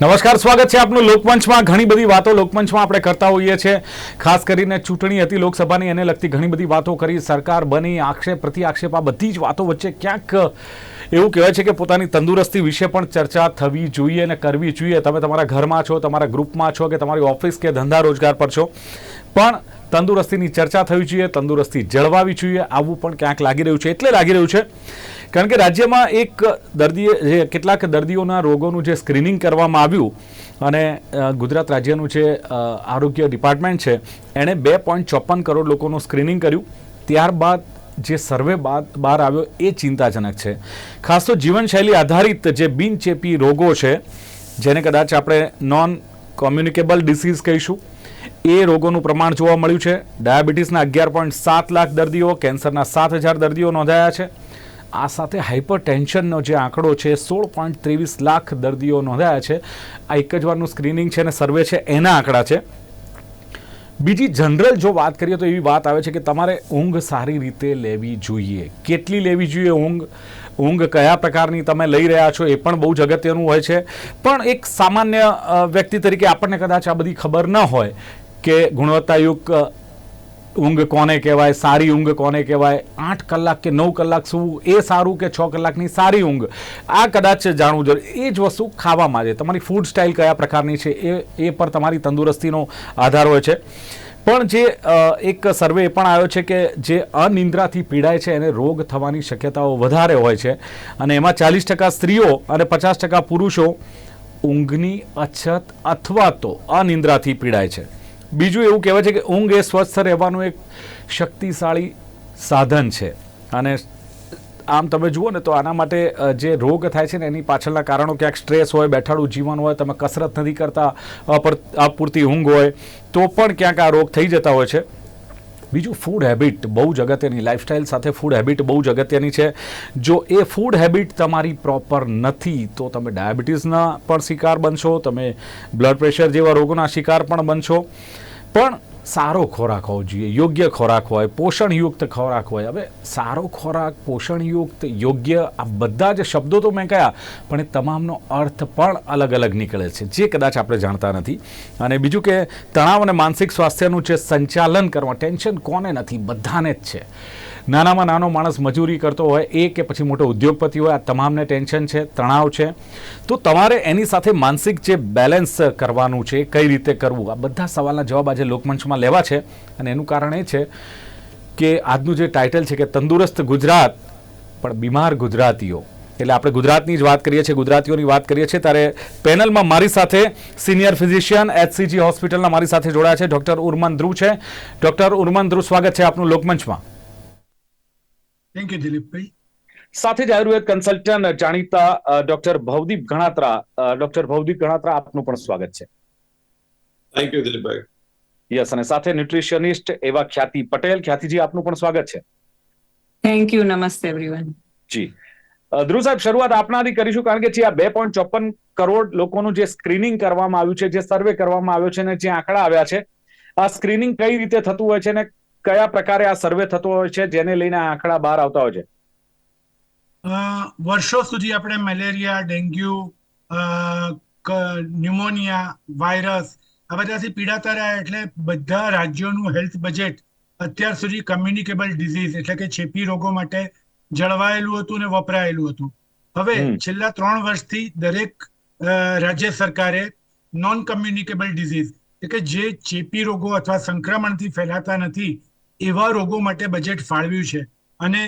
નમસ્કાર, સ્વાગત છે આપનું લોકમંચમાં. ઘણી બધી વાતો લોકમંચમાં આપણે કરતા હોઈએ છીએ. ખાસ કરીને ચૂંટણી હતી લોકસભાની, એને લગતી ઘણી બધી વાતો કરી સરકાર બની, આક્ષેપ પ્રતિ આક્ષેપ આ બધી જ વાતો વચ્ચે ક્યાંક એવું કહેવાય છે કે પોતાની તંદુરસ્તી વિશે પણ ચર્ચા થવી જોઈએ અને કરવી જોઈએ. તમે તમારા ઘરમાં છો, તમારા ગ્રુપમાં છો કે તમારી ઓફિસ કે ધંધા રોજગાર પર છો. પણ તંદુરસ્તીની ચર્ચા થવી જોઈએ, તંદુરસ્તી જળવાવી જોઈએ. આવું પણ ક્યાંક લાગી રહ્યું છે, એટલે લાગી રહ્યું છે. કારણ કે રાજ્યમાં એક દર્દીએ, જે કેટલાક દર્દીઓના રોગોનું જે સ્ક્રીનિંગ કરવામાં આવ્યું અને ગુજરાત રાજ્યનું જે આરોગ્ય ડિપાર્ટમેન્ટ છે, એણે બે પોઈન્ટ ચોપન કરોડ લોકોનું સ્ક્રીનિંગ કર્યું. ત્યારબાદ જે સર્વે બાદ, બહાર આવ્યો એ ચિંતાજનક છે. ખાસ તો જીવનશૈલી આધારિત જે બિનચેપી રોગો છે, જેને કદાચ આપણે નોન કોમ્યુનિકેબલ ડિસીઝ કહીશું એ રોગોનું પ્રમાણ જોવા મળ્યું છે. ડાયાબિટીસના અગિયાર પોઈન્ટ સાત લાખ દર્દીઓ, કેન્સરના સાત હજાર દર્દીઓ નોંધાયા છે. આ સાથે હાઇપર ટેન્શનનો જે આંકડો છે, સોળ પોઈન્ટ ત્રેવીસ લાખ દર્દીઓ નોંધાયા છે. આ એક જ વારનું સ્ક્રીનિંગ છે અને સર્વે છે એના આંકડા છે. બીજી જનરલ જો વાત કરીએ તો એવી વાત આવે છે કે તમારે ઊંઘ સારી રીતે લેવી જોઈએ. કેટલી લેવી જોઈએ ઊંઘ? ઊંઘ કયા પ્રકારની તમે લઈ રહ્યા છો એ પણ બહુ જ અગત્યનું હોય છે. પણ એક સામાન્ય વ્યક્તિ તરીકે આપણને કદાચ આ બધી ખબર ન હોય કે ગુણવત્તાયુક્ત ઊંઘ કોને કહેવાય, સારી ઊંઘ કોને કહેવાય, આઠ કલાક કે નવ કલાક સૂવું એ સારું કે છ કલાકની સારી ઊંઘ? આ કદાચ જાણવું જરૂરી. એ જ વસ્તુ ખાવામાં છે. તમારી ફૂડ સ્ટાઇલ કયા પ્રકારની છે એ એ પર તમારી તંદુરસ્તીનો આધાર હોય છે. પણ જે એક સર્વે પણ આવ્યો છે કે જે અનિંદ્રાથી પીડાય છે એને રોગ થવાની શક્યતાઓ વધારે હોય છે અને એમાં ચાલીસ ટકા સ્ત્રીઓ અને પચાસ ટકા પુરુષો ઊંઘની અછત અથવા તો અનિંદ્રાથી પીડાય છે. બીજું એવું કહેવાય છે કે ઊંઘ એ સ્વસ્થ રહેવાનું એક શક્તિશાળી સાધન છે. અને આમ તમે જુઓ ને તો આના માટે જે રોગ થાય છે ને એની પાછળના કારણો ક્યાંક સ્ટ્રેસ હોય, બેઠાડું જીવન હોય, તમે કસરત નથી કરતા, અપર, અપૂરતી ઊંઘ હોય, તો પણ ક્યાંક આ રોગ થઈ જતા હોય છે. બીજું ફૂડ હેબિટ બહુ જ અગત્યની લાઇફસ્ટાઇલ સાથે ફૂડ હેબિટ બહુ જ અગત્યની છે. જો એ ફૂડ હેબિટ તમારી પ્રોપર નથી, તો તમે ડાયાબિટીસના પણ શિકાર બનશો, તમે બ્લડ પ્રેશર જેવા રોગોના શિકાર પણ બનશો. પણ સારો ખોરાક હોવો જોઈએ, યોગ્ય ખોરાક હોય, પોષણયુક્ત ખોરાક હોય. હવે સારો ખોરાક, પોષણયુક્ત, યોગ્ય આ બધા જ શબ્દો તો મેં કયા, પણ એ તમામનો અર્થ પણ અલગ અલગ નીકળે છે, જે કદાચ આપણે જાણતા નથી. અને બીજું કે તણાવ અને માનસિક સ્વાસ્થ્યનું જે સંચાલન કરવા, ટેન્શન કોને નથી, બધાને જ છે. નાનામાં નાનો માણસ મજૂરી કરતો હોય, એ કે પછી મોટો ઉદ્યોગપતિ હોય, આ તમામને ટેન્શન છે, તણાવ છે. તો તમારે એની સાથે માનસિક જે બેલેન્સ કરવાનું છે, કઈ રીતે કરવું, આ બધા સવાલના જવાબ આજે લોકમંચમાં લેવા છે. અને એનું કારણ એ છે કે આજનું જે ટાઇટલ છે કે તંદુરસ્ત ગુજરાત, પણ બીમાર ગુજરાતીઓ. એટલે આપણે ગુજરાતની જ વાત કરીએ છીએ, ગુજરાતીઓની વાત કરીએ છીએ, ત્યારે પેનલમાં મારી સાથે સિનિયર ફિઝિશિયન, એચસીજી હોસ્પિટલના મારી સાથે જોડાયા છે, ડૉક્ટર ઉર્મન ધ્રુવ છે. ડૉક્ટર ઉર્મન ધ્રુવ, સ્વાગત છે આપનું લોકમંચમાં. થેન્ક યુ દિલીપભાઈ સાથે જ આયુર્વેદ કન્સલ્ટન્ટ જાણીતા ડોક્ટર ભવદીપ ગણાત્રા ડોક્ટર ભવદીપ ગણાત્રા આપનું પણ સ્વાગત છે. થેન્ક યુ દિલીપભાઈ યસ અને સાથે ન્યુટ્રિશનિસ્ટ એવા ખ્યાતિ પટેલ. ખ્યાતિજી આપનું પણ સ્વાગત છે. થેન્ક યુ નમસ્તે એવરીવન જી. ધ્રુવ સાહેબ શરૂઆત આપનાથી કરીશું કારણ કે જે આ બે પોઈન્ટ ચોપન કરોડ લોકોનું જે સ્ક્રીનિંગ કરવામાં આવ્યું છે જે સર્વે કરવામાં આવ્યો છે અને જે આંકડા આવ્યા છે આ સ્ક્રીનિંગ કઈ રીતે થતું હોય છે અને કયા પ્રકારે આ સર્વે થતો હોય છે જેને લઈને આંકડા બહાર આવતા હોય છે? વર્ષો સુધી આપણે મેલેરિયા ડેન્ગ્યુ ન્યુમોનિયા વાયરસ આ બધાથી પીડાતા રહ્યા એટલે બધા રાજ્યોનું હેલ્થ બજેટ અત્યાર સુધી કમ્યુનિકેબલ ડિઝીઝ એટલે કે ચેપી રોગો માટે જળવાયેલું હતું ને વપરાયેલું હતું. હવે છેલ્લા ત્રણ વર્ષથી દરેક રાજ્ય સરકારે નોન કમ્યુનિકેબલ ડિઝીઝ એટલે કે જે ચેપી રોગો અથવા સંક્રમણથી ફેલાતા નથી એવા રોગો માટે બજેટ ફાળવ્યું છે. અને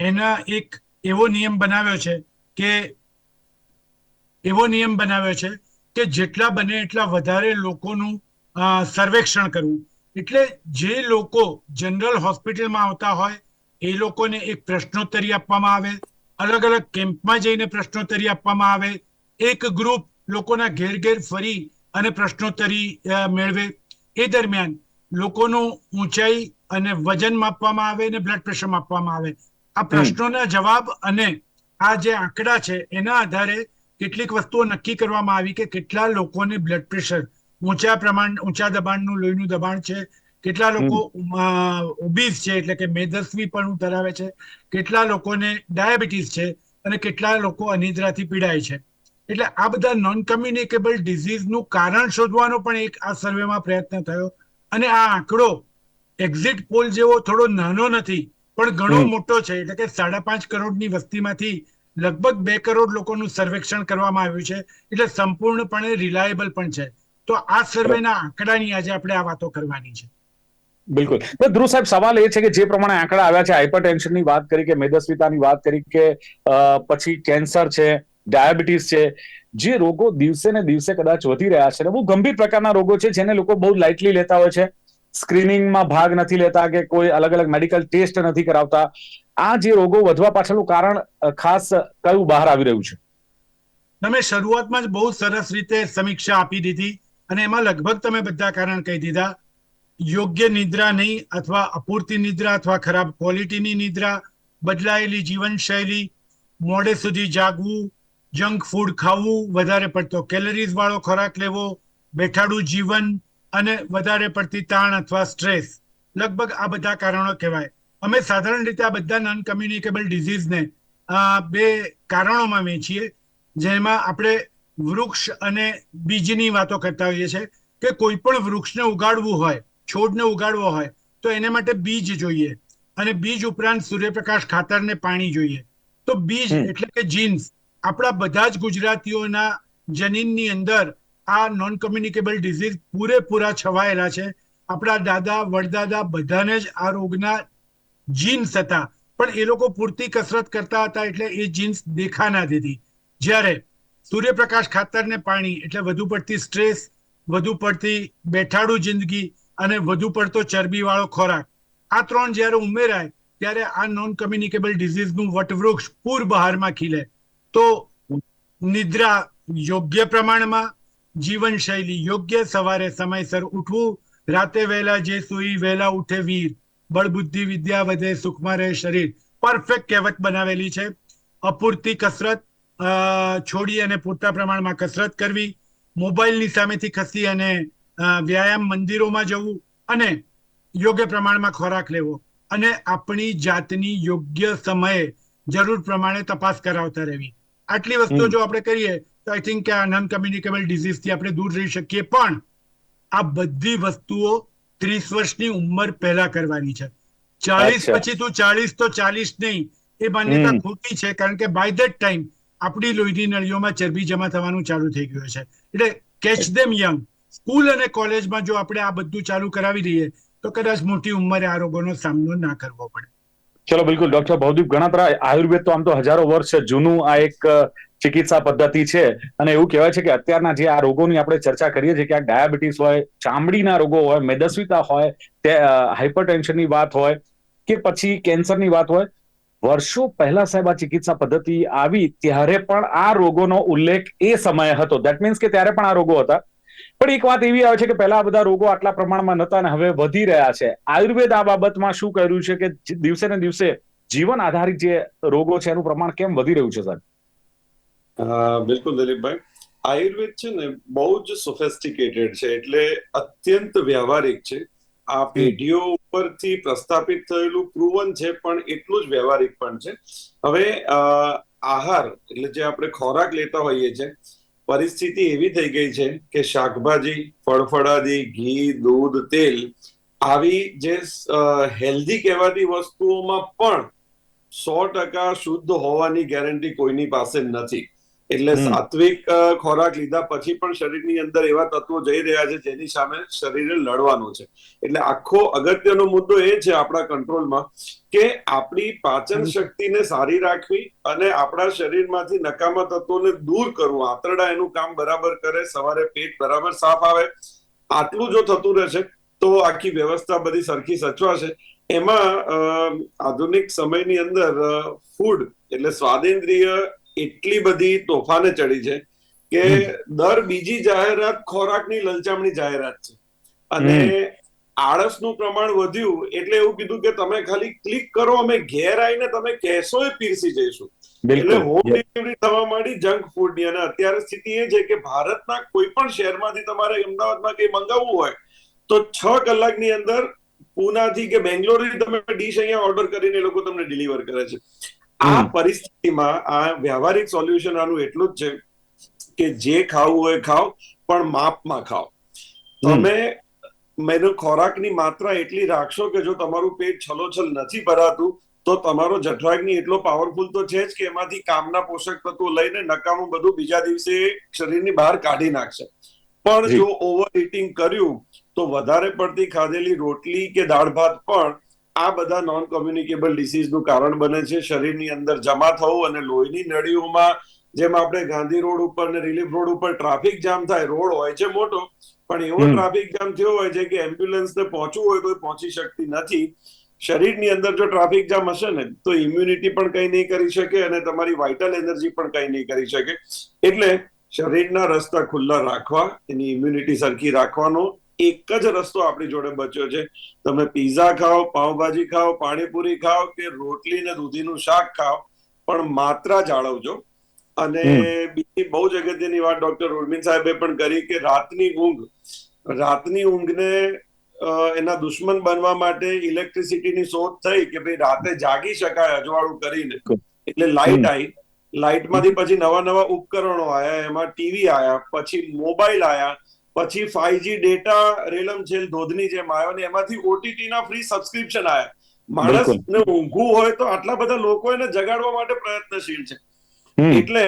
એના એક એવો નિયમ બનાવ્યો છે કે, એવો નિયમ બનાવ્યો છે કે જેટલા બને એટલા વધારે લોકોનું સર્વેક્ષણ કરવું. એટલે જે લોકો જનરલ હોસ્પિટલમાં આવતા હોય, એ લોકોને એક પ્રશ્નોત્તરી આપવામાં આવે અલગ અલગ કેમ્પમાં જઈને પ્રશ્નોત્તરી આપવામાં આવે, એક ગ્રુપ લોકોના ઘેર ઘેર ફરી અને પ્રશ્નોત્તરી મેળવે. એ દરમિયાન લોકોનું ઊંચાઈ અને વજન માપવામાં આવે અને બ્લડ પ્રેશર માપવામાં આવે. આ પ્રશ્નોના જવાબ અને આ જે આંકડા છે એના આધારે કેટલીક વસ્તુઓ નક્કી કરવામાં આવી કે કેટલા લોકોને બ્લડ પ્રેશર ઊંચા પ્રમાણ ઊંચા દબાણનું લોહીનું દબાણ છે કેટલા લોકો ઓબીસ છે એટલે કે મેદસ્વી પણ ધરાવે છે કેટલા લોકોને ડાયાબિટીસ છે અને કેટલા લોકો અનિદ્રાથી પીડાય છે. એટલે આ બધા નોન કમ્યુનિકેબલ ડિઝીઝનું કારણ શોધવાનો પણ એક આ સર્વેમાં પ્રયત્ન થયો અને આ આંકડો એક્ઝિટ પોલ જેવો થોડો નાનો નથી પણ ઘણો મોટો છે. એટલે કે સાડા પાંચ કરોડની વસ્તીમાંથી લગભગ બે કરોડ લોકોનું સર્વેક્ષણ કરવામાં આવ્યું છે. એટલે સંપૂર્ણપણે રિલાયેબલ પણ છે. તો આ સર્વેના આંકડાની આજે આપણે આ વાતો કરવાની છે. બિલકુલ. ધ્રુવ સાહેબ સવાલ એ છે કે જે પ્રમાણે આંકડા આવ્યા છે હાઇપરટેન્શનની વાત કરી કે મેદસ્વીતાની વાત કરી કે પછી કેન્સર છે ડાયાબિટીસ છે જે રોગો દિવસે ને દિવસે કદાચ વધી રહ્યા છે બહુ ગંભીર પ્રકારના રોગો છે જેને લોકો બહુ લાઇટલી લેતા હોય છે. સ્ક્રીનિંગમાં ભાગ નથી લેતા કે કોઈ અલગ અલગ મેડિકલ ટેસ્ટ નથી કરાવતા. આ જે રોગો વધવા પાછળનું કારણ ખાસ કયું બહાર આવી રહ્યું છે? તમે શરૂઆતમાં જ બહુ સરસ રીતે સમીક્ષા આપી દીધી અને એમાં લગભગ તમે બધા કારણ કહી દીધા. યોગ્ય નિદ્રા નહીં અથવા અપૂરતી નિદ્રા અથવા ખરાબ ક્વોલિટીની નિદ્રા, બદલાયેલી જીવનશૈલી, મોડે સુધી જાગવું, જંક ફૂડ ખાવું, વધારે પડતો કેલરીઝ વાળો ખોરાક લેવો, બેઠાડું જીવન અને વધારે પડતી તાણ અથવા સ્ટ્રેસ લગભગ આ બધા કારણો કહેવાય. અમે સાધારણ રીતે આ બધા નોન કમ્યુનિકેબલ ડિઝીઝને બે કારણોમાં વેચીએ જેમાં આપણે વૃક્ષ અને બીજની વાતો કરતા હોઈએ છીએ કે કોઈ પણ વૃક્ષને ઉગાડવું હોય છોડને ઉગાડવો હોય તો એને માટે બીજ જોઈએ. અને બીજ ઉપરાંત સૂર્યપ્રકાશ ખાતર ને પાણી જોઈએ. તો બીજ એટલે કે જીન્સ આપણા બધા જ ગુજરાતીઓના જનીનની અંદર આ નોન કમ્યુનિકેબલ ડિઝીઝ પૂરેપૂરા છવાયેલા છે. આપણા દાદા, વડદાદા બધાને જ આ રોગના જીન્સ હતા. પણ એ લોકો પૂરતી કસરત કરતા હતા એટલે એ જીન્સ દેખા ના દીધી. જ્યારે સૂર્યપ્રકાશ ખાતર ને પાણી એટલે વધુ પડતી સ્ટ્રેસ, વધુ પડતી બેઠાડું જિંદગી અને વધુ પડતો ચરબીવાળો ખોરાક. આ ત્રણ જ્યારે ઉમેરાય, ત્યારે આ નોન કમ્યુનિકેબલ ડિઝીઝનું વટવૃક્ષ પૂર બહારમાં ખીલે. તો નિદ્રા યોગ્ય પ્રમાણમાં જીવનશૈલી યોગ્ય સવારે સમયસર ઉઠવું રાતે વહેલા જે સુઈ વહેલા ઉઠે વીર બળબુદ્ધિ વિદ્યા વધે સુખમાં રહે શરીર. પરફેક્ટ કહેવત બનાવેલી છે. અપૂરતી કસરત છોડી અને પૂરતા પ્રમાણમાં કસરત કરવી મોબાઈલની સામેથી ખસી અને વ્યાયામ મંદિરોમાં જવું અને યોગ્ય પ્રમાણમાં ખોરાક લેવો અને આપણી જાતની યોગ્ય સમયે જરૂર પ્રમાણે તપાસ કરાવતા રહેવી. આટલી વસ્તુ જો આપણે કરીએ આઈ થિંક કે આ નોન કમ્યુનિકેબલ ડિઝીઝ આપણે દૂર રહી શકીએ. પણ આ બધી વસ્તુઓ ત્રીસ વર્ષની ઉંમર પહેલા કરવાની છે. ચાલીસ પછી તું ચાલીસ તો ચાલીસ નહીં. એ માન્યતા ખોટી છે કારણ કે બાય ધેટ ટાઈમ આપણી લોહીની નળીઓમાં ચરબી જમા થવાનું ચાલુ થઈ ગયું છે એટલે કેચ ધેમ યંગ સ્કૂલ અને કોલેજમાં જો આપણે આ બધું ચાલુ કરાવી દઈએ તો કદાચ મોટી ઉંમરે આ રોગોનો સામનો ના કરવો પડે. ચલો બિલકુલ. ડોક્ટર ભવદીપ ગણાત્રા આયુર્વેદ તો આમ તો હજારો વર્ષ જૂનું આ એક ચિકિત્સા પદ્ધતિ છે. અને એવું કહેવાય છે કે અત્યારના જે આ રોગોની આપણે ચર્ચા કરીએ છીએ કે આ ડાયાબિટીસ હોય, ચામડીના રોગો હોય, મેદસ્વીતા હોય, તે હાઇપરટેન્શનની વાત હોય કે પછી કેન્સરની વાત હોય, વર્ષો પહેલા સાહેબ આ ચિકિત્સા પદ્ધતિ આવી ત્યારે પણ આ રોગોનો ઉલ્લેખ એ સમયે હતો. દેટ મીન્સ કે ત્યારે પણ આ રોગો હતા. પણ એક વાત એવી આવે છે કે પહેલા બધા રોગો આટલા પ્રમાણમાં નતા અને હવે વધી રહ્યા છે. આયુર્વેદ આ બાબતમાં શું કર્યું છે કે દિવસે ને દિવસે જીવન આધારિત જે રોગો છે એનું પ્રમાણ કેમ વધી રહ્યું છે સાહેબ? બિલકુલ દિલીપભાઈ. આયુર્વેદ છે ને બહુ જ સોફેસ્ટિકેટેડ છે એટલે અત્યંત વ્યવહારિક છે. આ પેઢીઓ ઉપરથી પ્રસ્થાપિત થયેલું પ્રુવન છે પણ એટલું જ વ્યવહારિક પણ છે. હવે આહાર એટલે જે આપણે ખોરાક લેતા હોઈએ છે પરિસ્થિતિ એવી થઈ ગઈ છે કે શાકભાજી ફળફળાદી ઘી દૂધ તેલ આવી જે હેલ્ધી કહેવાતી વસ્તુઓમાં પણ સો ટકા શુદ્ધ હોવાની ગેરંટી કોઈની પાસે નથી. એટલે સાત્વિક ખોરાક લીધા પછી પણ શરીરની અંદર એવા તત્વો જઈ રહ્યા છે જેની સામે શરીરે લડવાનું છે. એટલે આખો અગત્યનો મુદ્દો એ છે આપણા કંટ્રોલમાં કે આપણી પાચન શક્તિને સારી રાખવી અને આપણા શરીરમાંથી નકામા તત્વોને દૂર કરવું. આંતરડા એનું કામ બરાબર કરે સવારે પેટ બરાબર સાફ આવે. આટલું જો થતું રહેશે તો આખી વ્યવસ્થા બધી સરખી સચવાશે. એમાં આધુનિક સમયની અંદર ફૂડ એટલે સ્વાદેન્દ્રિય એટલી બધી તોફાને ચડી છે કે દર બીજી જાહેરાત ખોરાકની લલચામણી જાહેરાત છે. અને આળસનું પ્રમાણ વધ્યું એટલે એવું કીધું કે તમે ખાલી ક્લિક કરો અમે ઘેર આવીને તમે કહેશો એ પીરસી જઈશું. એટલે હોમ ડિલિવરી થવા માંડી જંક ફૂડની અને અત્યારે સ્થિતિ એ છે કે ભારતના કોઈ પણ શહેરમાંથી તમારે અમદાવાદમાં કંઈ મંગાવવું હોય તો છ કલાકની અંદર પૂનાથી કે બેંગ્લોરથી તમે ડીશ અહીંયા ઓર્ડર કરીને એ લોકો તમને ડિલિવર કરે છે. આ પરિસ્થિતિમાં આ વ્યવહારિક સોલ્યુશન આનું એટલું જ છે કે જે ખાવું હોય ખાઓ પણ માપમાં ખાઓ. તમે મેનો ખોરાકની માત્રા એટલી રાખશો કે જો તમારું પેટ છલોછલ નથી ભરાતું તો તમારો જઠરાગ્નિ એટલો પાવરફુલ તો છે જ કે એમાંથી કામના પોષક તત્વો લઈને નકામું બધું બીજા દિવસે શરીરની બહાર કાઢી નાખશે. પણ જો. ઓવર ઇટિંગ કર્યું તો વધારે પડતી ખાધેલી રોટલી કે દાળ ભાત પણ આ બધા નોન કોમ્યુનિકેબલ ડિસીઝનું કારણ બને છે. શરીરની અંદર જમા થવું અને લોહીની નળીઓમાં જેમ આપણે ગાંધી રોડ ઉપર ને રિલીફ રોડ ઉપર ટ્રાફિક જામ થાય રોડ હોય છે મોટો પણ એવો ટ્રાફિક જામ થયો હોય છે કે એમ્બ્યુલન્સને પહોંચવું હોય તો પહોંચી શકતી નથી. શરીરની અંદર જો ટ્રાફિક જામ હશે ને તો ઇમ્યુનિટી પણ કંઈ નહીં કરી શકે અને તમારી વાઇટલ એનર્જી પણ કંઈ નહીં કરી શકે. એટલે શરીરના રસ્તા ખુલ્લા રાખવા એની ઇમ્યુનિટી સરખી રાખવાનો એક જ રસ્તો આપણી જોડે બચ્યો છે. તમે પીઝા ખાઓ પાઉંભાજી ખાઓ પાણીપુરી ખાઓ કે રોટલી ને દૂધીનું શાક ખાઓ પણ માત્રા જાળવજો. અને બીજી બહુ જ અગત્યની વાત ડોક્ટર ઉર્મિન સાહેબે પણ કરી કે રાતની ઊંઘ રાતની ઊંઘને એના દુશ્મન બનવા માટે ઇલેક્ટ્રિસિટીની શોધ થઈ કે ભાઈ રાતે જાગી શકાય અજવાળું કરીને. એટલે લાઇટ આવી લાઇટમાંથી પછી નવા નવા ઉપકરણો આયા એમાં ટીવી આયા પછી મોબાઈલ આયા પછી ફાઈવજી ડેટા રેલમ છેલ ધોધની જેમ આવ્યો ને એમાંથી ઓટીટી ના ફ્રી સબસ્ક્રિપ્શન આયા. માણસને ઊંઘવું હોય તો આટલા બધા લોકો એને જગાડવા માટે પ્રયત્નશીલ છે. એટલે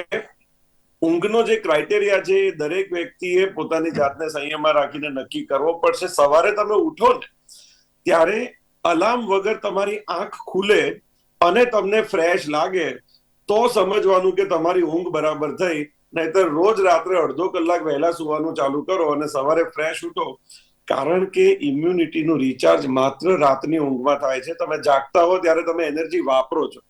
ઊંઘનો જે ક્રાઇટેરિયા છે એ દરેક વ્યક્તિએ પોતાની જાતને સંયમમાં રાખીને નક્કી કરવો પડશે. સવારે તમે ઉઠો ને ત્યારે અલાર્મ વગર તમારી આંખ ખુલે અને તમને ફ્રેશ લાગે તો સમજવાનું કે તમારી ઊંઘ બરાબર થઈ નહીતર રોજ રાત્રે અડધો કલાક વહેલા સુવાનું ચાલુ કરો અને સવારે ફ્રેશ ઉઠો. કારણ કે ઇમ્યુનિટીનું રિચાર્જ માત્ર રાતની ઊંઘમાં થાય છે. તમે જાગતા હો ત્યારે તમે એનર્જી વાપરો છો.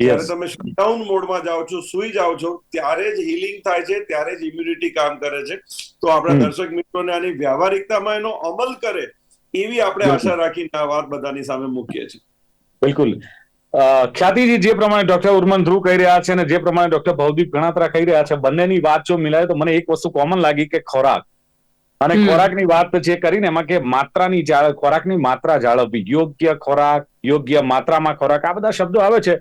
જ્યારે તમે શટડાઉન મોડમાં જાઓ છો સુઈ જાઓ છો ત્યારે જ હિલિંગ થાય છે ત્યારે જ ઇમ્યુનિટી કામ કરે છે. તો આપણા દર્શક મિત્રોને આની વ્યવહારિકતામાં એનો અમલ કરે એવી આપણે આશા રાખીને આ વાત બધાની સામે મૂકીએ છીએ. બિલકુલ. ખ્યાતિજી જે પ્રમાણે ડોક્ટર ઉર્મન ધ્રુવ કહી રહ્યા છે અને જે પ્રમાણે ડોક્ટર ભવદીપ ગણાત્રા કહી રહ્યા છે બંનેની વાત જો મિલાય તો મને એક વસ્તુ કોમન લાગી કે ખોરાક. અને ખોરાકની વાત જે કરીને એમાં કે માત્રાની ખોરાકની માત્રા જાળવવી યોગ્ય ખોરાક યોગ્ય માત્રામાં ખોરાક આ બધા શબ્દો આવે છે.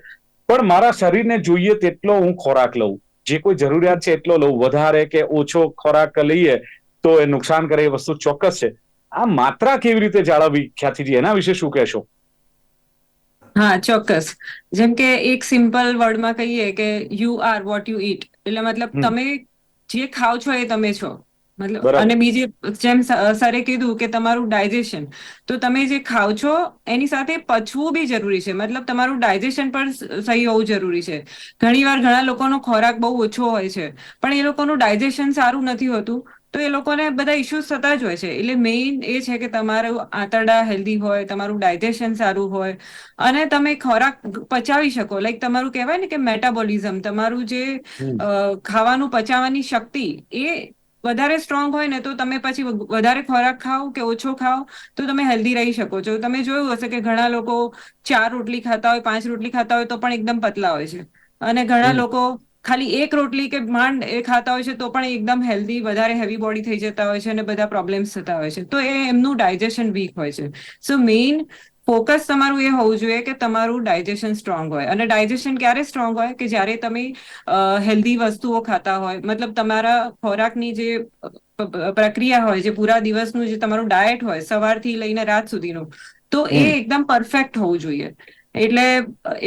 પણ મારા શરીરને જોઈએ તેટલો હું ખોરાક લઉં. જે કોઈ જરૂરિયાત છે એટલો લઉં. વધારે કે ઓછો ખોરાક લઈએ તો એ નુકસાન કરે એ વસ્તુ ચોક્કસ છે. આ માત્રા કેવી રીતે જાળવવી? ખ્યાતિજી એના વિશે શું કહેશો? હા ચોક્કસ. જેમ કે એક સિમ્પલ વર્ડમાં કહીએ કે you are what you eat એટલે મતલબ તમે જે ખાવ છો એ તમે છો. મતલબ અને બીજી જેમ સરે કીધું કે તમારું ડાયજેશન તો તમે જે ખાવ છો એની સાથે પચવું બી જરૂરી છે. મતલબ તમારું ડાયજેશન પણ સહી હોવું જરૂરી છે. ઘણીવાર ઘણા લોકોનો ખોરાક બહુ ઓછો હોય છે. પણ એ લોકોનું ડાયજેશન સારું નથી હોતું. તો એ લોકોને બધા ઇસ્યુઝ થતા જ હોય છે. એટલે મેઇન એ છે કે તમારું આંતરડા હેલ્ધી હોય તમારું ડાયજેશન સારું હોય અને તમે ખોરાક પચાવી શકો. લાઈક તમારું કહેવાય ને કે મેટાબોલિઝમ તમારું જે ખાવાનું પચાવવાની શક્તિ એ વધારે સ્ટ્રોંગ હોય ને તો તમે પછી વધારે ખોરાક ખાઓ કે ઓછો ખાઓ તો તમે હેલ્ધી રહી શકો છો. તમે જોયું હશે કે ઘણા લોકો ચાર રોટલી ખાતા હોય પાંચ રોટલી ખાતા હોય તો પણ એકદમ પતલા હોય છે. અને ઘણા લોકો ખાલી એક રોટલી કે માંડ એ ખાતા હોય છે તો પણ એકદમ હેલ્ધી વધારે હેવી બોડી થઈ જતા હોય છે અને બધા પ્રોબ્લેમ્સ થતા હોય છે. તો એ એમનું ડાયજેશન વીક હોય છે. સો મેઇન ફોકસ તમારું એ હોવું જોઈએ કે તમારું ડાયજેશન સ્ટ્રોંગ હોય. અને ડાયજેશન ક્યારે સ્ટ્રોંગ હોય? કે જ્યારે તમે હેલ્ધી વસ્તુઓ ખાતા હોય. મતલબ તમારા ખોરાકની જે પ્રક્રિયા હોય જે પૂરા દિવસનું જે તમારું ડાયટ હોય સવારથી લઈને રાત સુધીનું તો એ એકદમ પરફેક્ટ હોવું જોઈએ. એટલે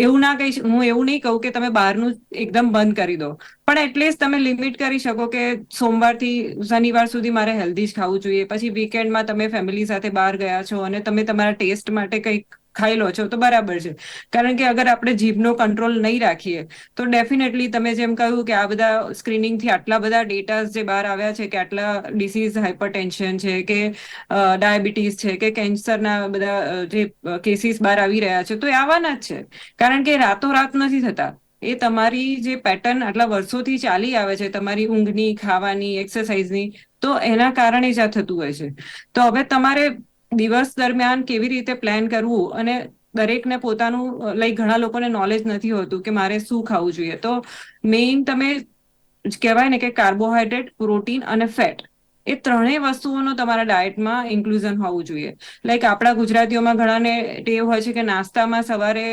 એવું ના કહી હું એવું નહીં કહું કે તમે બહારનું એકદમ બંધ કરી દો. પણ એટલીસ્ટ તમે લિમિટ કરી શકો કે સોમવારથી શનિવાર સુધી મારે હેલ્ધી જ ખાવું જોઈએ. પછી વીકેન્ડમાં તમે ફેમિલી સાથે બહાર ગયા છો અને તમે તમારા ટેસ્ટ માટે કંઈક ખાઈ લો છો, તો બરાબર છે. કારણ કે અગર આપણે જીભનો કંટ્રોલ નહીં રાખીએ, તો ડેફિનેટલી તમે જેમ કહ્યું કે આ બધા સ્ક્રીનિંગથી આટલા બધા ડેટા જે બહાર આવ્યા છે, કે આટલા ડિસીઝ હાઇપરટેન્શન છે, કે ડાયાબિટીસ છે, કે કેન્સરના બધા જે કેસીસ બહાર આવી રહ્યા છે, તો એ આવવાના જ છે. કારણ કે રાતોરાત નથી થતા. એ તમારી જે પેટર્ન આટલા વર્ષોથી ચાલી આવે છે, તમારી ઊંઘની, ખાવાની એક્સરસાઇઝની તો એના કારણે જ આ થતું હોય છે. તો હવે તમારે દિવસ દરમિયાન કેવી રીતે પ્લાન કરવું અને દરેકને પોતાનું લાઈક ઘણા લોકોને નોલેજ નથી હોતું કે મારે શું ખાવું જોઈએ. તો મેઇન તમે કહેવાય ને કે કાર્બોહાઈડ્રેટ પ્રોટીન અને ફેટ એ ત્રણેય વસ્તુઓનો તમારા ડાયટમાં ઇન્ક્લુઝન હોવું જોઈએ. લાઈક આપણા ગુજરાતીઓમાં ઘણાને ટેવ હોય છે કે નાસ્તામાં સવારે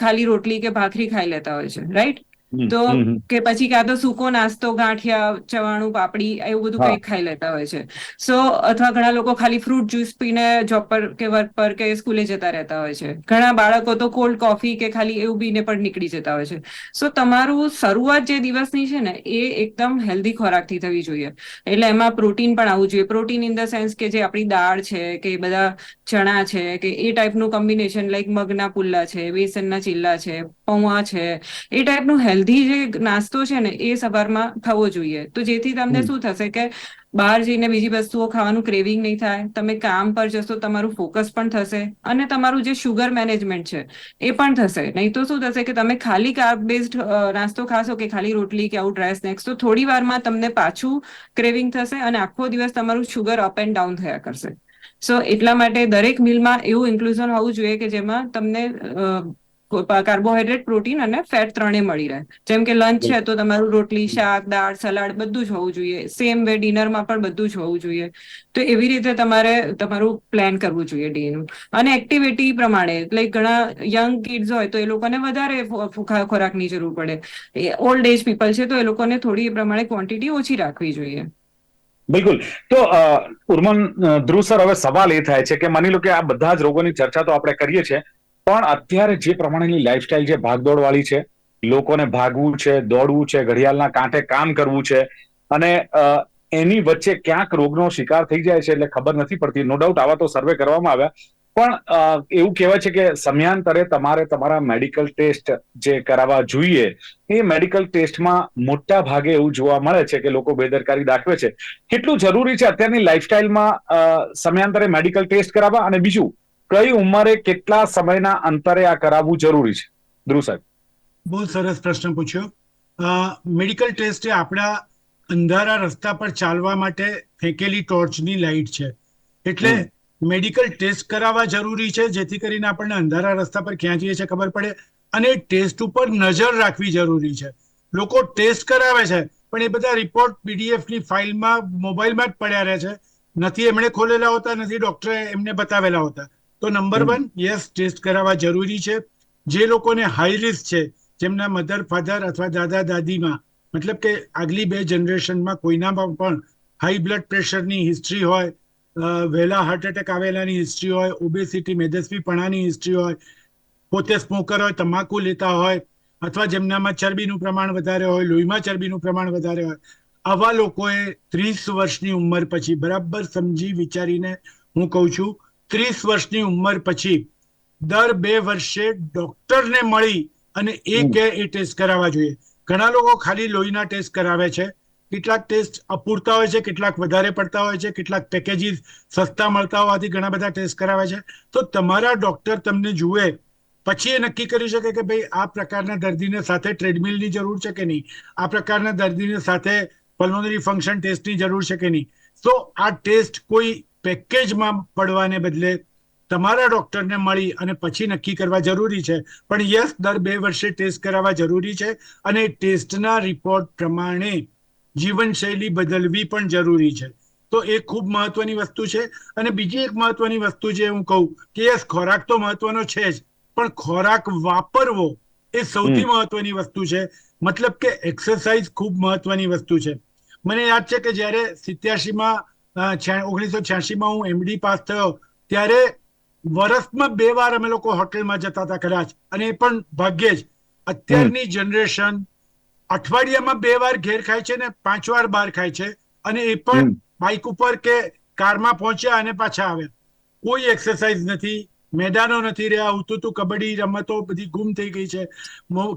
ખાલી રોટલી કે ભાખરી ખાઈ લેતા હોય છે રાઈટ તો. કે પછી કાં તો સૂકો નાસ્તો ગાંઠિયા ચવાણું પાપડી એવું બધું. કંઈક ખાઈ લેતા હોય છે. સો અથવા ઘણા લોકો ખાલી ફ્રૂટ જ્યુસ પીને જોબ પર કે વર્ક પર કે સ્કૂલે જતા રહેતા હોય છે. ઘણા બાળકો તો કોલ્ડ કોફી કે ખાલી એવું પીને પણ નીકળી જતા હોય છે. સો તમારું શરૂઆત જે દિવસની છે ને એ એકદમ હેલ્ધી ખોરાકથી થવી જોઈએ. એટલે એમાં પ્રોટીન પણ આવવું જોઈએ. પ્રોટીન ઇન ધ સેન્સ કે જે આપણી દાળ છે કે બધા ચણા છે કે એ ટાઈપનું કોમ્બિનેશન લાઈક મગના પુલ્લા છે બેસનના ચીલ્લા છે પૌવા છે એ ટાઈપનું હેલ્ધી જે નાસ્તો છે ને એ સવારમાં થવો જોઈએ. તો જેથી તમને શું થશે કે બહાર જઈને બીજી વસ્તુઓ ખાવાનું ક્રેવિંગ નહીં થાય તમે કામ પર જશો તમારું ફોકસ પણ થશે અને તમારું જે શુગર મેનેજમેન્ટ છે એ પણ થશે. નહીં તો શું થશે કે તમે ખાલી કાર્બ બેઝડ નાસ્તો ખાશો કે ખાલી રોટલી કે આવું ડ્રાય સ્નેક્સ તો થોડી વારમાં તમને પાછું ક્રેવિંગ થશે અને આખો દિવસ તમારું શુગર અપ એન્ડ ડાઉન થયા કરશે. સો એટલા માટે દરેક મિલમાં એવું ઇન્ક્લુઝન હોવું જોઈએ કે જેમાં તમને કાર્બોહાઈડ્રેટ પ્રોટીન અને ફેટ ત્રણે મળી રહે. જેમ કે લંચ છે તો તમારું રોટલી શાક દાળ સલાડ બધું જ હોવું જોઈએ. સેમ વે ડિનરમાં પણ બધું જ હોવું જોઈએ. તો એવી રીતે તમારે તમારું પ્લાન કરવું જોઈએ ડે નું અને એક્ટિવિટી પ્રમાણે લાઈક ઘણા યંગ કિડ્સ હોય તો એ લોકોને વધારે ખોરાકની જરૂર પડે. ઓલ્ડ એજ પીપલ છે તો એ લોકોને થોડી એ પ્રમાણે ક્વોન્ટિટી ઓછી રાખવી જોઈએ. બિલકુલ. તો ઉર્મન ધ્રુવ સર હવે સવાલ એ થાય છે કે માની લો કે આ બધા જ રોગોની ચર્ચા તો આપણે કરીએ છીએ પણ અત્યારે જે પ્રમાણેની લાઈફસ્ટાઈલ જે ભાગદોડ વાળી છે, લોકોને ભાગવું છે, દોડવું છે, ઘડિયાળના કાંઠે કામ કરવું છે, અને એની વચ્ચે ક્યાંક રોગનો શિકાર થઈ જાય છે એટલે ખબર નથી પડતી. નો ડાઉટ આવા તો સર્વે કરવામાં આવ્યા. પણ એવું કહેવાય છે કે સમયાંતરે તમારે તમારા મેડિકલ ટેસ્ટ જે કરાવવા જોઈએ, એ મેડિકલ ટેસ્ટમાં મોટા ભાગે એવું જોવા મળે છે કે લોકો બેદરકારી દાખવે છે. કેટલું જરૂરી છે અત્યારની લાઈફસ્ટાઈલમાં સમયાંતરે મેડિકલ ટેસ્ટ કરાવવા અને બીજું કઈ ઉંમરે કેટલા સમયના અંતરે આ કરાવવું જરૂરી છે? ધ્રુવ સાહેબ. બહુ સરસ પ્રશ્ન પૂછ્યો. મેડિકલ ટેસ્ટ એ આપણા અંધારા રસ્તા પર ચાલવા માટે ફેંકેલી ટોર્ચની લાઇટ છે. એટલે મેડિકલ ટેસ્ટ કરાવવા જરૂરી છે જેથી કરીને આપણને અંધારા રસ્તા પર ક્યાં જઈએ છે ખબર પડે અને ટેસ્ટ ઉપર નજર રાખવી જરૂરી છે. લોકો ટેસ્ટ કરાવે છે પણ એ બધા રિપોર્ટ પીડીએફની ફાઇલમાં મોબાઈલમાં જ પડ્યા રહે છે. નથી એમણે ખોલેલા હોતા નથી ડોક્ટરે એમને બતાવેલા હોતા. તો નંબર વન યસ ટેસ્ટ કરાવવા જરૂરી છે. જે લોકોને હાઈ રિસ્ક છે જેમના મધર ફાધર અથવા દાદા દાદીમાં મતલબ કે આગલી બે જનરેશનમાં કોઈનામાં પણ હાઈ બ્લડ પ્રેશરની હિસ્ટ્રી હોય વહેલા હાર્ટ એટેક આવેલાની હિસ્ટ્રી હોય ઓબેસિટી મેદસ્વીપણાની હિસ્ટ્રી હોય પોતે સ્મોકર હોય તમાકુ લેતા હોય અથવા જેમનામાં ચરબીનું પ્રમાણ વધારે હોય લોહીમાં ચરબીનું પ્રમાણ વધારે હોય આવા લોકોએ ત્રીસ વર્ષની ઉંમર પછી બરાબર સમજી વિચારીને હું કહું છું ત્રીસ વર્ષની ઉંમર પછી દર બે વર્ષે ડોક્ટરને મળી અને એ કે એ ટેસ્ટ કરાવવા જોઈએ. ઘણા લોકો ખાલી લોહીના ટેસ્ટ કરાવે છે. કેટલાક ટેસ્ટ અપૂરતા હોય છે કેટલાક વધારે પડતા હોય છે કેટલાક પેકેજીસ સસ્તા મળતા હોવાથી ઘણા બધા ટેસ્ટ કરાવે છે. તો તમારા ડોક્ટર તમને જુએ પછી એ નક્કી કરી શકે કે ભાઈ આ પ્રકારના દર્દીને સાથે ટ્રેડમિલની જરૂર છે કે નહીં? આ પ્રકારના દર્દીને સાથે પલ્મોનરી ફંક્શન ટેસ્ટની જરૂર છે કે નહીં? તો આ ટેસ્ટ કોઈ પેકેજમાં પડવાને બદલે તમારા ડોક્ટરને મળી અને પછી નક્કી કરવા જરૂરી છે. પણ યસ દર બે વર્ષે ટેસ્ટ કરાવવા જરૂરી છે અને ટેસ્ટના રિપોર્ટ પ્રમાણે જીવનશૈલી બદલવી પણ જરૂરી છે. તો એ ખૂબ મહત્વની વસ્તુ છે. અને બીજી એક મહત્વની વસ્તુ જે હું કહું કે યસ ખોરાક તો મહત્વનો છે જ. પણ ખોરાક વાપરવો એ સૌથી મહત્વની વસ્તુ છે. મતલબ કે એક્સરસાઇઝ ખૂબ મહત્વની વસ્તુ છે. મને યાદ છે કે જ્યારે સિત્યાસીમાં ઓગણીસો છ્યાસીમાં હું એમડી પાસ થયો. ત્યારે વર્ષમાં બે વાર અમે લોકો હોટેલમાં જતા હતા કદાચ. અને એ પણ ભાગ્યે જ. અત્યારની જનરેશન અઠવાડિયામાં બે વાર ઘેર ખાય છે ને પાંચ વાર બહાર ખાય છે. અને એ પણ. બાઇક ઉપર કે કારમાં પહોંચ્યા અને પાછા આવ્યા. કોઈ એક્સરસાઇઝ નથી. મેદાનો નથી રહ્યા. ઉતુતુ કબડ્ડી રમતો બધી ગુમ થઈ ગઈ છે.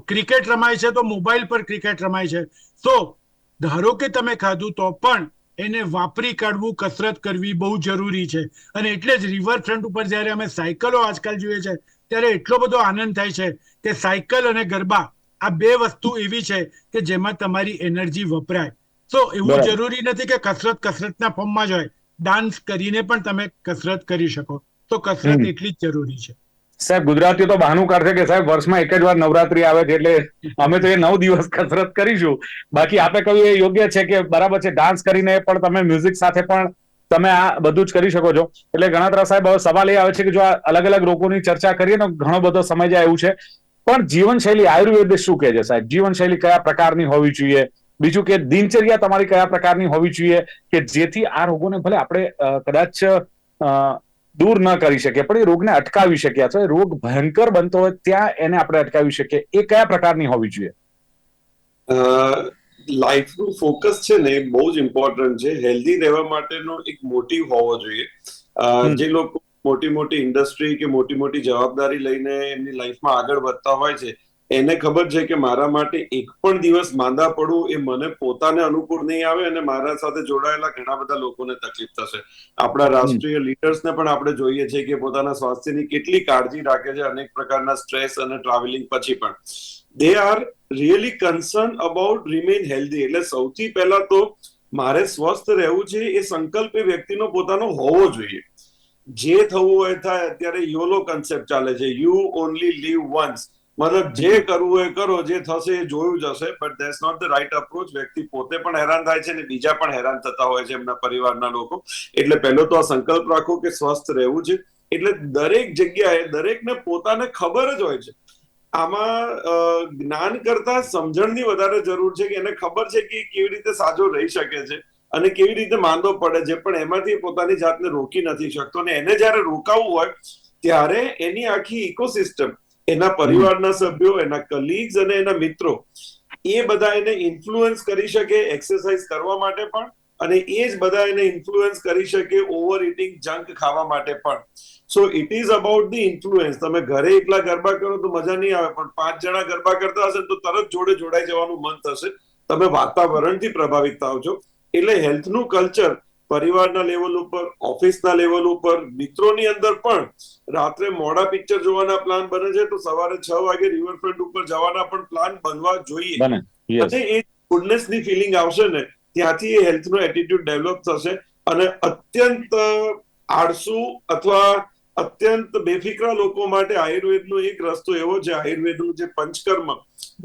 ક્રિકેટ રમાય છે તો મોબાઈલ પર ક્રિકેટ રમાય છે. તો ધારો કે તમે ખાધું તો પણ એને વાપરી કાઢવું કસરત કરવી બહુ જરૂરી છે. અને એટલે જ રિવરફ્રન્ટ ઉપર જ્યારે અમે સાયકલો આજકાલ જોઈએ છે ત્યારે એટલો બધો આનંદ થાય છે કે સાયકલ અને ગરબા આ બે વસ્તુ એવી છે કે જેમાં તમારી એનર્જી વપરાય. તો એવું જરૂરી નથી કે કસરત કસરતના ફોર્મમાં જ હોય. ડાન્સ કરીને પણ તમે કસરત કરી શકો. તો કસરત એટલી જ જરૂરી છે. સાહેબ, ગુજરાતીઓ તો બહાનું કાઢશે કે સાહેબ, વર્ષમાં એક જ વાર નવરાત્રી આવે છે એટલે અમે તો એ નવ દિવસ કસરત કરીશું. બાકી આપે કહ્યું એ યોગ્ય છે કે બરાબર છે ડાન્સ કરીને પણ તમે મ્યુઝિક સાથે પણ તમે આ બધું જ કરી શકો છો. એટલે ગણાત્રા સાહેબ, હવે સવાલ એ આવે છે કે જો આ અલગ અલગ રોગોની ચર્ચા કરીએ ને ઘણો બધો સમય જાય એવું છે. પણ જીવનશૈલી આયુર્વેદ શું કહે છે સાહેબ? જીવનશૈલી કયા પ્રકારની હોવી જોઈએ? બીજું કે દિનચર્યા તમારી કયા પ્રકારની હોવી જોઈએ? કે જેથી આ રોગોને ભલે આપણે કદાચ દૂર ન કરી શકીએ પણ એ રોગને અટકાવી શકીએ અથવા રોગ ભયંકર બનતો હોય ત્યાં એને આપણે અટકાવી શકીએ. એ કયા પ્રકારની હોવી જોઈએ? લાઈફનું ફોકસ છે ને બહુ જ ઇમ્પોર્ટન્ટ છે. હેલ્ધી રહેવા માટેનો એક મોટિવ હોવો જોઈએ. અ, જે લોકો મોટી મોટી ઇન્ડસ્ટ્રી કે મોટી મોટી જવાબદારી લઈને એમની લાઈફમાં આગળ વધતા હોય છે એને ખબર છે કે મારા માટે એક પણ દિવસ માંદા પડવું એ મને પોતાને અનુકૂળ નહીં આવે અને મારા સાથે જોડાયેલા ઘણા બધા લોકોને તકલીફ થશે. આપણા રાષ્ટ્રીય લીડર્સને પણ આપણે જોઈએ છીએ કે પોતાના સ્વાસ્થ્યની કેટલી કાળજી રાખે છે અનેક પ્રકારના સ્ટ્રેસ અને ટ્રાવેલિંગ પછી પણ. They are really concern about remain healthy એટલે સૌથી પહેલા તો મારે સ્વસ્થ રહેવું છે એ સંકલ્પ એ વ્યક્તિનો પોતાનો હોવો જોઈએ. જે થવું હોય થાય, અત્યારે યોલો કન્સેપ્ટ ચાલે છે. યુ ઓનલી લીવ વન્સ મતલબ જે કરવું એ કરો, જે થશે એ જોયું જશે but that's not the right approach વ્યક્તિ પોતે પણ હેરાન થાય છે અને બીજા પણ હેરાન થતા હોય છે એમના પરિવારના લોકો. એટલે પહેલો તો આ સંકલ્પ રાખો કે સ્વસ્થ રહેવું છે. એટલે દરેક જગ્યાએ દરેકને પોતાને ખબર જ હોય છે. આમાં જ્ઞાન કરતા સમજણની વધારે જરૂર છે કે એને ખબર છે કે કેવી રીતે સાજો રહી શકે છે અને કેવી રીતે માંદો પડે છે, પણ એમાંથી પોતાની જાતને રોકી નથી શકતો. અને એને જ્યારે રોકાવવું હોય, ત્યારે એની આખી ઇકોસિસ્ટમ એના પરિવારના સભ્યો, એના કલીગ્સ અને એના મિત્રો, એ બધા એને ઇન્ફ્લુઅન્સ કરી શકે એક્સરસાઇઝ કરવા માટે પણ અને એ જ બધા એને ઇન્ફ્લુઅન્સ કરી શકે ઓવર ઇટિંગ જંક ખાવા માટે પણ. So it is about the influence તમે ઘરે એકલા ગરબા કરો તો મજા નહીં આવે, પણ પાંચ જણા ગરબા કરતા હશે તો તરત જોડે જોડાઈ જવાનું મન થશે. તમે વાતાવરણથી પ્રભાવિત થાવ છો. એટલે હેલ્થનું કલ્ચર પરિવારના લેવલ ઉપર ઓફિસના લેવલ ઉપર મિત્રોની અંદર પણ રાત્રે મોડા પિક્ચર જોવાના પ્લાન બને છે. તો સવારે છ વાગે રિવરફ્રન્ટ ઉપર જવાના પણ પ્લાન બનવા જોઈએ. અને એ ગુડનેસની ફિલિંગ આવશે ને ત્યાંથી એ હેલ્થ નો એટીટ્યુડ ડેવલપ થશે. અને અત્યંત આળસુ અથવા અત્યંત બેફિકરા લોકો માટે આયુર્વેદનો એક રસ્તો એવો છે આયુર્વેદનું જે પંચકર્મ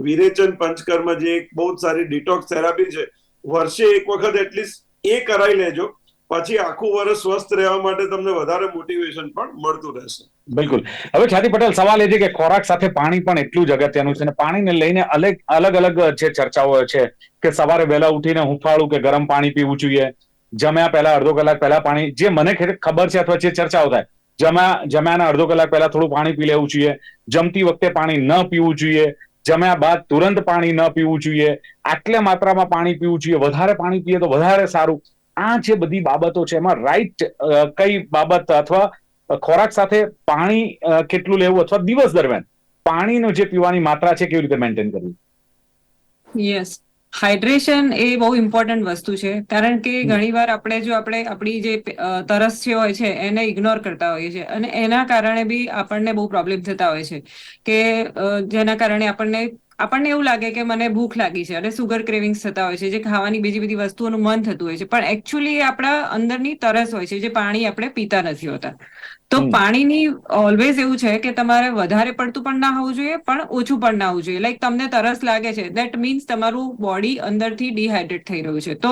વિરેચન પંચકર્મ જે એક બહુ જ સારી ડિટોક્સ થેરાપી છે. વર્ષે એક વખત એટલીસ્ટ એ કરાવી લેજો. પછી આખું વર્ષ સ્વસ્થ રહેવા માટે તમને વધારે મોટિવેશન પણ મળતું રહેશે. બિલકુલ. હવે ખ્યાતિ પટેલ, સવાલ એ છે કે ખોરાક સાથે પાણી પણ એટલું જ અગત્યનું છે અને પાણીને લઈને અલગ અલગ અલગ જે ચર્ચાઓ છે કે સવારે વહેલા ઉઠીને હુંફાળું કે ગરમ પાણી પીવું જોઈએ, જમ્યા પહેલા અડધો કલાક પહેલા પાણી, જે મને ખબર છે અથવા જે ચર્ચાઓ થાય, જમ્યા, જમ્યાના અડધો કલાક પહેલા થોડું પાણી પી લેવું જોઈએ, જમતી વખતે પાણી ન પીવું જોઈએ જમ્યા બાદ તુરંત પાણી ન પીવું જોઈએ. આટલે માત્રામાં પાણી પીવું જોઈએ. વધારે પાણી પીએ તો વધારે સારું. આ જે બધી બાબતો છે, એમાં રાઈટ કઈ બાબત અથવા ખોરાક સાથે પાણી કેટલું લેવું અથવા દિવસ દરમિયાન પાણીનો જે પીવાની માત્રા છે, કેવી રીતે મેન્ટેન કરવી? યસ હાઇડ્રેશન એ બહુ ઇમ્પોર્ટન્ટ વસ્તુ છે. કારણ કે. ઘણીવાર આપણે જો આપણે આપણી જે તરસ જે હોય છે એને ઇગ્નોર કરતા હોઈએ છીએ. અને એના કારણે બી આપણને બહુ પ્રોબ્લેમ થતા હોય છે. કે જેના કારણે આપણને આપણને એવું લાગે કે મને ભૂખ લાગી છે અને સુગર ક્રેવિંગ્સ થતા હોય છે જે ખાવાની બીજી બધી વસ્તુઓનું મન થતું હોય છે. પણ એકચ્યુઅલી એ આપણા અંદરની તરસ હોય છે જે પાણી આપણે પીતા નથી હોતા. તો પાણીની ઓલવેઝ એવું છે કે તમારે વધારે પડતું પણ ના હોવું જોઈએ પણ ઓછું પણ ના હોવું જોઈએ. લાઈક તમને તરસ લાગે છે દેટ મીન્સ તમારું બોડી અંદરથી ડિહાઇડ્રેટ થઈ રહ્યું છે. તો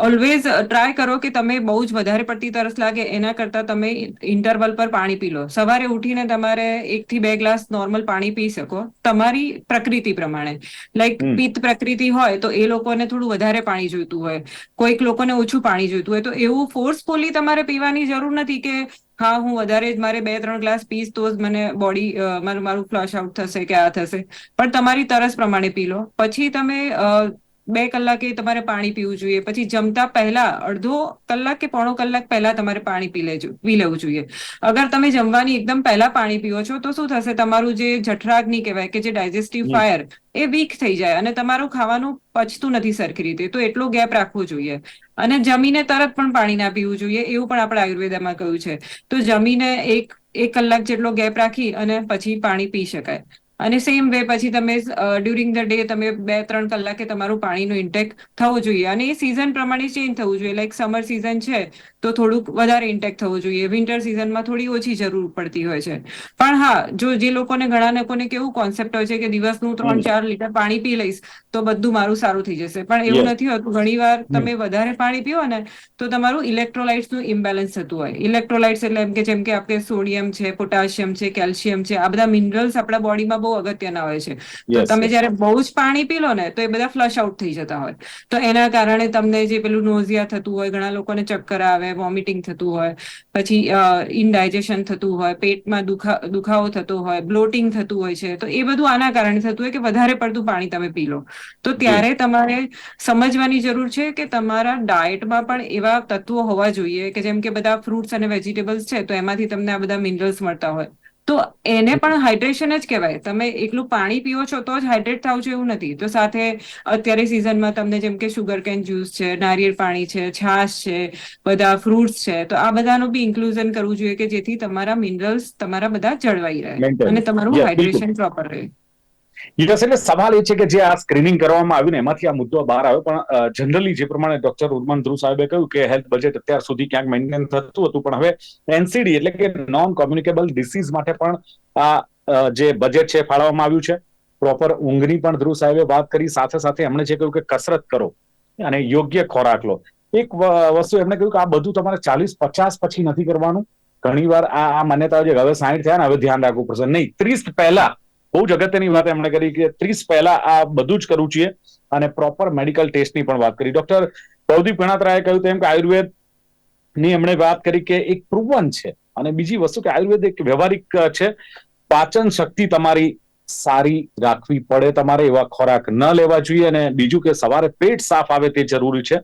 ઓલવેઝ ટ્રાય કરો કે તમે બહુ જ વધારે પડતી તરસ લાગે એના કરતા તમે ઇન્ટરવલ પર પાણી પી લો. સવારે ઉઠીને તમારે એક થી બે ગ્લાસ નોર્મલ પાણી પી શકો તમારી પ્રકૃતિ પ્રમાણે. લાઈક પિત્ત પ્રકૃતિ હોય તો એ લોકોને થોડું વધારે પાણી જોઈતું હોય. કોઈક લોકોને ઓછું પાણી જોઈતું હોય. તો એવું ફોર્સફુલી તમારે પીવાની જરૂર નથી કે હા, હું વધારે જ મારે બે, ત્રણ ગ્લાસ પીસ તો જ મને બોડી મારું મારું ફ્લશ આઉટ થશે કે આ થશે. પણ તમારી તરસ પ્રમાણે પી લો. પછી તમે બે કલાકે તમારે પાણી પીવું જોઈએ. પછી જમતા પહેલા અડધો કલાક કે પોણો કલાક પહેલા તમારે પાણી પી લેજો પી લેવું જોઈએ. અગર તમે જમવાની એકદમ પહેલા પાણી પીવો છો તો શું થશે? તમારું જે જઠરાગ્નિ કહેવાય કે જે ડાયજેસ્ટિવ ફાયર એ વીક થઈ જાય અને તમારું ખાવાનું પચતું નથી સરખી રીતે. તો એટલો ગેપ રાખવો જોઈએ. અને જમીને તરત પણ પાણી ના પીવું જોઈએ એવું પણ આપણે આયુર્વેદમાં કહ્યું છે. તો જમીને એક એક કલાક જેટલો ગેપ રાખી અને પછી પાણી પી શકાય. અને સેમ વે પછી તમે ડ્યુરિંગ ધ ડે તમે બે ત્રણ કલાકે તમારું પાણીનું ઇન્ટેક થવું જોઈએ. અને એ સિઝન પ્રમાણે ચેન્જ થવું જોઈએ. લાઈક સમર સિઝન છે તો થોડુંક વધારે ઇન્ટેક થવું જોઈએ. વિન્ટર સિઝનમાં થોડી ઓછી જરૂર પડતી હોય છે. પણ હા જો જે લોકોને ઘણા લોકોને કેવું કોન્સેપ્ટ હોય છે કે દિવસનું ત્રણ ચાર લીટર પાણી પી લઈશ તો બધું મારું સારું થઈ જશે. પણ એવું નથી હોતું. ઘણી વાર તમે વધારે પાણી પીઓ ને તો તમારું ઇલેક્ટ્રોલાઇટ્સનું ઇમ્બેલેન્સ થતું હોય. ઇલેક્ટ્રોલાઇટ્સ એટલે એમ કે જેમ કે આપણે સોડિયમ છે પોટાશિયમ છે કેલ્શિયમ છે આ બધા મિનરલ્સ આપણા બોડીમાં બહુ અગત્યના હોય છે. તો તમે જયારે બહુ જ પાણી પી લો ને તો એ બધા ફ્લશ આઉટ થઈ જતા હોય. તો એના કારણે તમને જે પેલું નોઝિયા થતું હોય ઘણા લોકોને ચક્કર આવે વોમિટિંગ થતું હોય પછી ઇનડાયજેશન થતું હોય પેટમાં દુખા દુખાવો થતો હોય બ્લોટિંગ થતું હોય છે તો એ બધું આના કારણે થતું હોય કે વધારે પડતું પાણી તમે પી લો. તો ત્યારે તમારે સમજવાની જરૂર છે કે તમારા ડાયટમાં પણ એવા તત્વો હોવા જોઈએ કે જેમ કે બધા ફ્રૂટ્સ અને વેજીટેબલ્સ છે તો એમાંથી તમને આ બધા મિનરલ્સ મળતા હોય. તો એને પણ હાઇડ્રેશન જ કહેવાય. તમે એકલું પાણી પીવો છો તો જ હાઇડ્રેટ થાવ છો એવું નથી. તો સાથે અત્યારે સિઝનમાં તમને જેમ કે શુગર કેન જ્યુસ છે નારિયેળ પાણી છે છાશ છે બધા ફ્રૂટ્સ છે તો આ બધાનું બી ઇન્ક્લુઝન કરવું જોઈએ કે જેથી તમારા મિનરલ્સ તમારા બધા જળવાઈ રહે અને તમારું હાઇડ્રેશન પ્રોપર રહે. એટલે સવાલ એ છે કે જે આ સ્ક્રીનિંગ કરવામાં આવ્યું ને એમાંથી આ મુદ્દો બહાર આવ્યો, પણ જનરલી જે પ્રમાણે ડોક્ટર ઉર્માન ધ્રુવ સાહેબે કહ્યું કે હેલ્થ બજેટ અત્યાર સુધી ક્યાંક મેન્ટેન થતું હતું, પણ હવે એનસીડી એટલે કે નોન કોમ્યુનિકેબલ ડિસીઝ માટે પણ આ જે બજેટ છે ફાળવવામાં આવ્યું છે. પ્રોપર ઊંઘની પણ ધ્રુવ સાહેબે વાત કરી, સાથે સાથે એમણે જે કહ્યું કે કસરત કરો અને યોગ્ય ખોરાક લો. એક વસ્તુ એમણે કહ્યું કે આ બધું તમારે ચાલીસ, પચાસ પછી નથી કરવાનું. ઘણીવાર આ માન્યતા જે હવે સાઈઠ થયા ને, હવે ધ્યાન રાખવું પડશે. નહીં, ત્રીસ પહેલા બહુ જ અગત્યની વાત એમણે કરી કે ત્રીસ પહેલા આ બધું જ કરવું જોઈએ અને પ્રોપર મેડિકલ ટેસ્ટની પણ વાત કરી. ડોક્ટર ભવદીપ ગણાત્રાએ કહ્યું તેમ કે આયુર્વેદની એમણે વાત કરી કે એક પ્રુવન છે અને બીજી વસ્તુ કે આયુર્વેદ એક વ્યવહારિક છે. પાચન શક્તિ તમારી સારી રાખવી પડે, તમારે એવા ખોરાક ન લેવા જોઈએ અને બીજું કે સવારે પેટ સાફ આવે તે જરૂરી છે.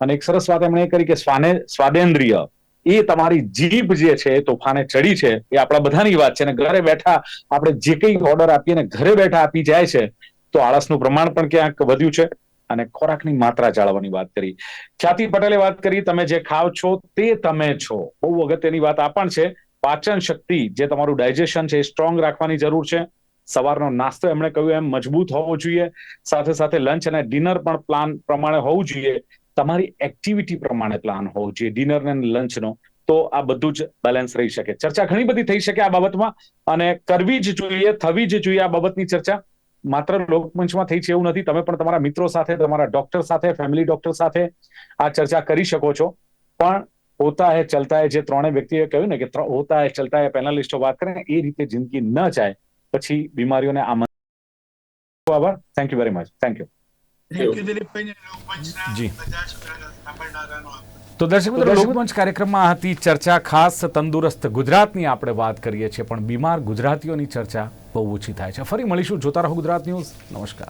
અને એક સરસ વાત એમણે કરી કે સ્વાને, સ્વાદેન્દ્રિય એ તમારી જીભ જે છે, એ તોફાને ચડી છે, એ આપણા બધાની વાત છે. અને ઘરે બેઠા આપણે જે કંઈ ઓર્ડર આપીએ ને ઘરે બેઠા આપી જાય છે, તો આળસનું પ્રમાણ પણ ક્યાંક વધ્યું છે. અને ખોરાકની માત્રા જાળવવાની વાત કરી. ખ્યાતિ પટેલે વાત કરી, તમે જે ખાવ છો તે તમે છો. બહુ અગત્યની વાત આ પણ છે. પાચન શક્તિ જે તમારું ડાયજેશન છે એ સ્ટ્રોંગ રાખવાની જરૂર છે. સવારનો નાસ્તો એમણે કહ્યું એમ મજબૂત હોવો જોઈએ. સાથે સાથે લંચ અને ડિનર પણ પ્લાન પ્રમાણે હોવું જોઈએ. તમારી એક્ટિવિટી પ્રમાણે પ્લાન હોવો જોઈએ. ડિનર અને લંચનો તો આ બધું જ બેલેન્સ રહી શકે. ચર્ચા ઘણી બધી થઈ શકે આ બાબતમાં. અને કરવી જ જોઈએ, થવી જ જોઈએ આ બાબતની ચર્ચા. માત્ર લોકમંચમાં થઈ છે એવું નથી. તમે પણ તમારા મિત્રો સાથે, તમારા ડોક્ટર સાથે ફેમિલી ડોક્ટર સાથે આ ચર્ચા કરી શકો છો. પણ હોતા હે, ચલતા હે, જે ત્રણે વ્યક્તિએ કહ્યું ને કે હોતા હે, ચલતા હે પેનલિસ્ટો વાત કરે એ રીતે જિંદગી ન જાય. પછી બીમારીઓને આમંત્રણ આભાર. Thank you very much thank you જી. તો દર્શક મિત્રો લોકમંચ કાર્યક્રમમાં હતી ચર્ચા ખાસ તંદુરસ્ત ગુજરાતની આપણે વાત કરીએ છીએ પણ બીમાર ગુજરાતીઓની ચર્ચા બહુ ઓછી થાય છે. ફરી મળીશું જોતા રહો ગુજરાત ન્યૂઝ. નમસ્કાર.